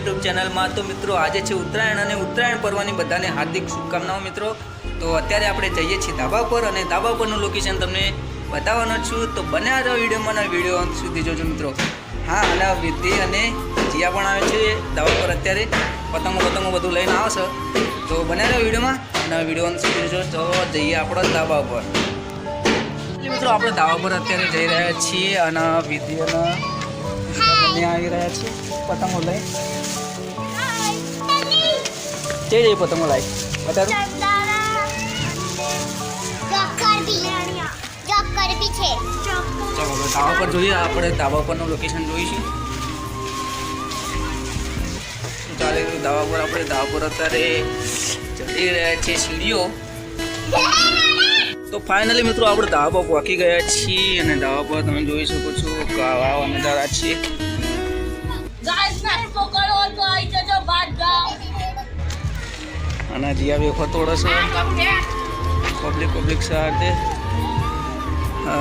ચેનલમાં તો મિત્રો આજે છે ઉત્તરાયણ અને ઉત્તરાયણ પર્વની બધાને હાર્દિક શુભકામનાઓ મિત્રો. તો અત્યારે આપણે જઈએ છીએ ધાબા પર અને ધાબા પરનું લોકેશન તમને બતાવવાનો છું. તો બન્યા રહો વિડીયોમાં વીડિયો અંત સુધી જોજો મિત્રો. હા, અને વિધિ અને જીયા પણ આવે છે ધાબા પર અત્યારે. પતંગો પતંગો બધું લઈને આવશે તો બન્યા રહો વિડીયોમાં અને વીડિયો અંત સુધી જોજો. તો જઈએ આપણા ધાબા પર મિત્રો, આપણે ધાબા પર અત્યારે જઈ રહ્યા છીએ અને વિધિ અને આવી રહ્યા છે. પતંગો લઈ. પતંગો લાવી બતાવું. ચાલો હવે ધાબા પર જોઈએ આપણે ધાબા પરનું લોકેશન જોઈશું ચાલે ધાબા પર આપણે ધાબા પર અત્યારે ચડી રહ્યા છીએ સીડીઓ. તો ફાઇનલી મિત્રો આપણે ધાબા પર પહોંચી ગયા છીએ અને ધાબા પર તમે જોઈ શકો છો કાવા નજારા છે. અને જ્યાં બી ફતોડો છે પબ્લિક પબ્લિક સાથે અ,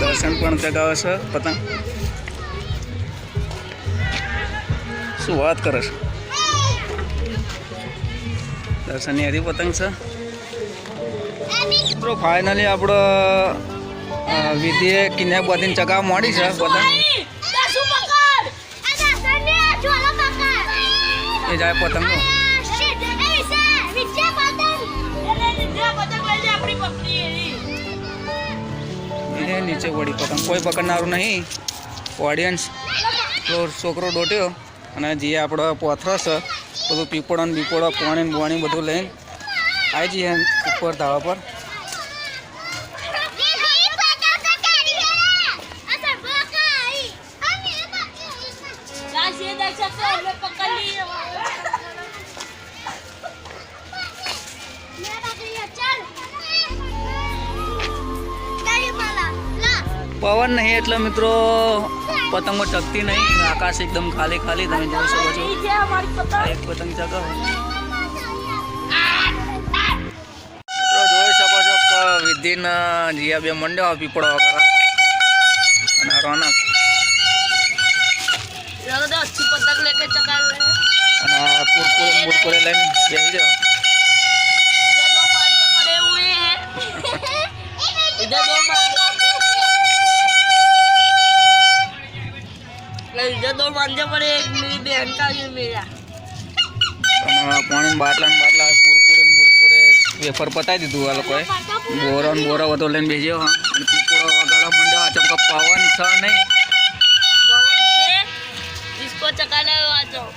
દર્શન પણ ચગાવે છે પતંગ. શું વાત કરે છે? દર્શનની હરી પતંગ છે. મિત્રો ફાઇનલી આપણો વિધિએ કિન્યા બધીને ચગાવવા માંડી છે પતંગ. એ જાય પતંગો. એ નીચે વળી પકડ કોઈ પકડનારું નહીં. ઓડિયન્સ છોકરો દોટ્યો અને જે આપણો પોથરો છે, બધું પીપળો ને બીપળો પાણી બોણી બધું લઈને આવી જઈએ ઉપર ધાવા પર. પવન નહીં એટલે મિત્રો પતંગો ચકતી નહીં. આકાશ એકદમ ખાલી ખાલી તમે જોઈ શકો છો. એક પતંગ ચગો મિત્રો જોઈ શકો છો વિધિન જીયા બે પીપળો વગર અને રોનક. અને કુરકુરે લઈને બેસી જાઓ. दो मांझे पड़े एक मेरी बहन का ये मेरा અને પાણી ને બાટલા ને બાટલા કુરકુરે ને બુરકુરે વેફર પતાવી દીધું આ લોકોએ બોરો ને બોરો બધો લઈને બેસ્યો હા અને પીપળો વગાડવા માંડ્યો ચમકે પવન છે નહીં पवन से इसको चकाने आ जाओ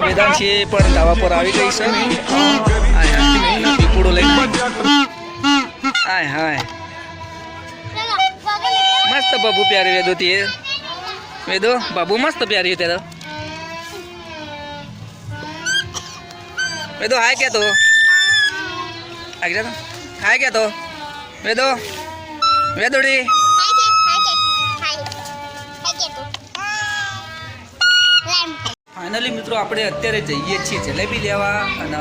વેદાંત છે પણ ધાબા પર આવી ગઈ છે હાય હાય. મસ્ત બાબુ પ્યારી વેદો તે વેદો બાબુ મસ્ત પ્યારી તે તો. વેદો હાય કે તો. હાય કે તો. હાય કે તો. વેદો વેદોડી. ફાઇનલી મિત્રો આપણે અત્યારે જઈએ છીએ જલેબી લેવા અને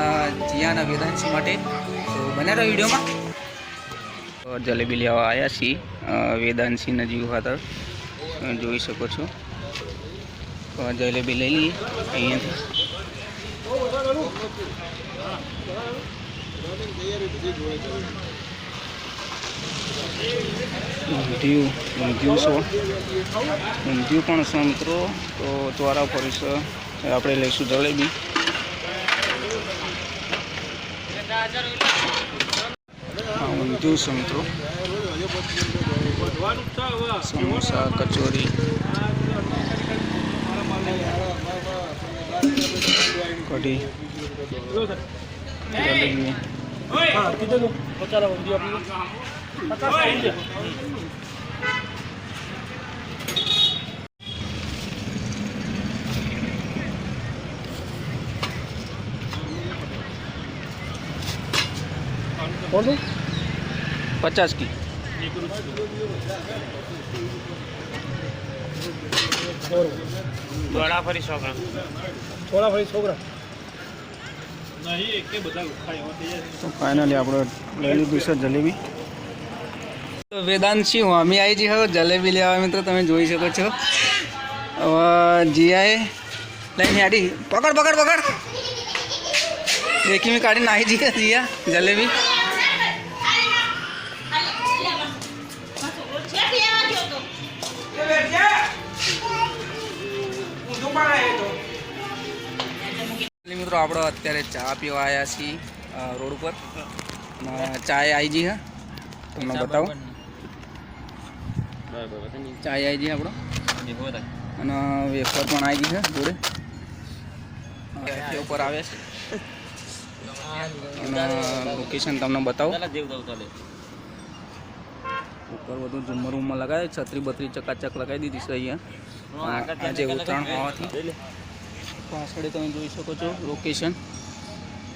જીયાના વેદાંશી માટે. તો બને રહો વિડીયોમાં. જલેબી લેવા આવ્યા છીએ અ, નજીક ખાતર જોઈ શકો છો. જલેબી લઈ લઈએ અહીંયાથી. ઊંધિયું છે ઊંધિયું પણ છો મિત્રો. તો ચોરા ફરીશ આપણે લઈશું જલેબી. છે મિત્રો. સમોસા કચોરી. કઢી. જલેબી પચાસ કી. દોડા ફરી સો ગ્રામ. થોડા ફરી છોકરા તો ફાઇનલી આપણે લઈ લીધું છે જલેબી. તો વેદાંશી હોમી આવી જી હવે જલેબી લેવા મિત્રો તમે જોઈ શકો છો. હવે જીયાએ લઈને આડી. પકડ પકડ પકડ. દેખી મેં કાઢી નાખી જઈએ જીયા જલેબી. આપણે અત્યારે ચા પીવા આવ્યા છીએ રોડ ઉપર. ચા ચાય આવી જઈ હા. તમને બતાવો. ચાય આવી ગઈ આપણો. અને વેફર પણ આવી ગઈ છે જોડે. ઉપર આવે છે. અને લોકેશન તમને બતાવો. ઉપર બધું ઝુમર ઉમર લગાવે છત્રી બત્રી ચકાચક લગાવી દીધી છે અહીંયા. આજે ઉત્તરાયણ હોવાથી. પાછળ તમે જોઈ શકો છો લોકેશન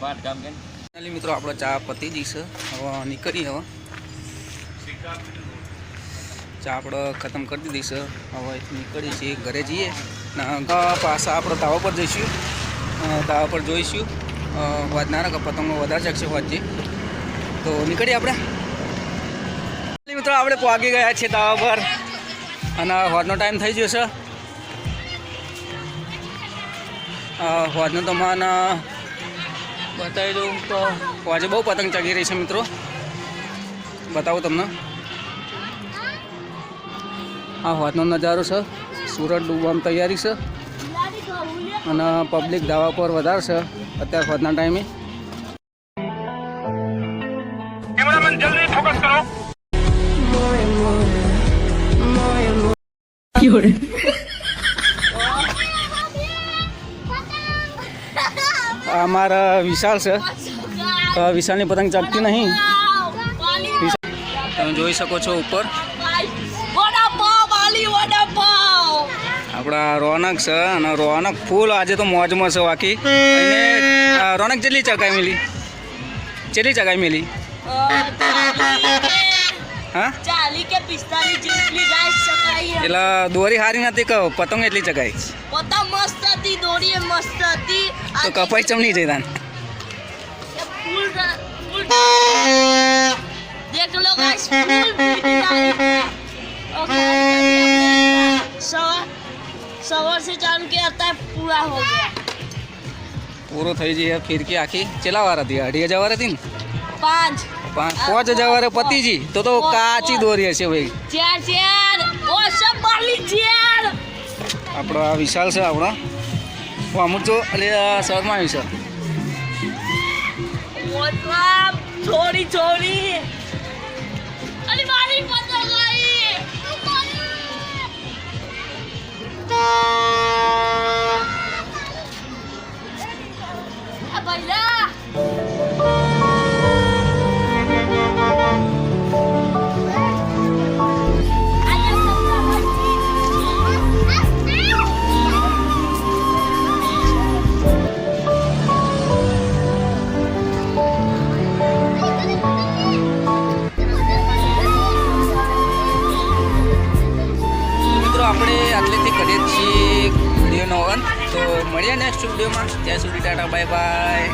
ફાઇનલી મિત્રો આપણો ચા પતી જઈશે હવે નીકળી હવે. ચા આપણે ખતમ કરી દીધી છે. હવે નીકળીએ નીકળી છીએ ઘરે જઈએ. પાછા આપણે તાવા પર જઈશું. તાવા પર જોઈશું. વાજનારા પતંગો વધારે શકશે વાજે તો નીકળીએ આપણે મિત્રો આપણે પહોંચી ગયા છીએ તાવા પર. અને હોટનો ટાઈમ થઈ ગયો છે. હોજનો તમને બતાવી દઉં તો આજે બહુ પતંગ ચગી રહી છે મિત્રો. બતાવું તમને. આ હોજનો નજારો છે. સુરત ડૂબવાની તૈયારી છે. અને પબ્લિક ધાવા પર વધારે છે. અત્યારે હોજના ટાઈમે. આ અમારા વિશાલ છે. વિશાલની પતંગ ચગતી નહીં. તમે જોઈ શકો છો ઉપર. આપણા રોનક છે અને રોનક ફૂલ આજે તો મોજમાં છે બાકી. રોનક જેટલી ચગાઈ મેલી? જેટલી ચગાઈ મેલી? હા? ચાલી કે પિસ્તાલીસ જેટલી એટલે દોરી સારી નથી કહો પતંગ એટલી ચગાઈ. પતંગ મસ્ત હતી દોરી મસ્ત હતી. તો કપાઈ ચમની જઈ તાન. દેખ લો ગાઈસ પૂરો થઈ જઈએ ફિરકી આખી. ચેલા વાર હતી? અઢી હજાર વાર હતી ને? પાંચ. પાંચ. પાંચ હજાર વાર પતિજી. તો તો કાચી દોરી હશે ભાઈ. ચાર ચાર આપણો આ વિશાલ છે આપણો. હું અમુક જો એટલે શર્ટમાં આવી છે. છોડી આપણે આટલેથી કરીએ છીએ વિડીયોનો અંત. તો મળીએ નેક્સ્ટ વિડીયોમાં. ત્યાં સુધી ટાટા બાય બાય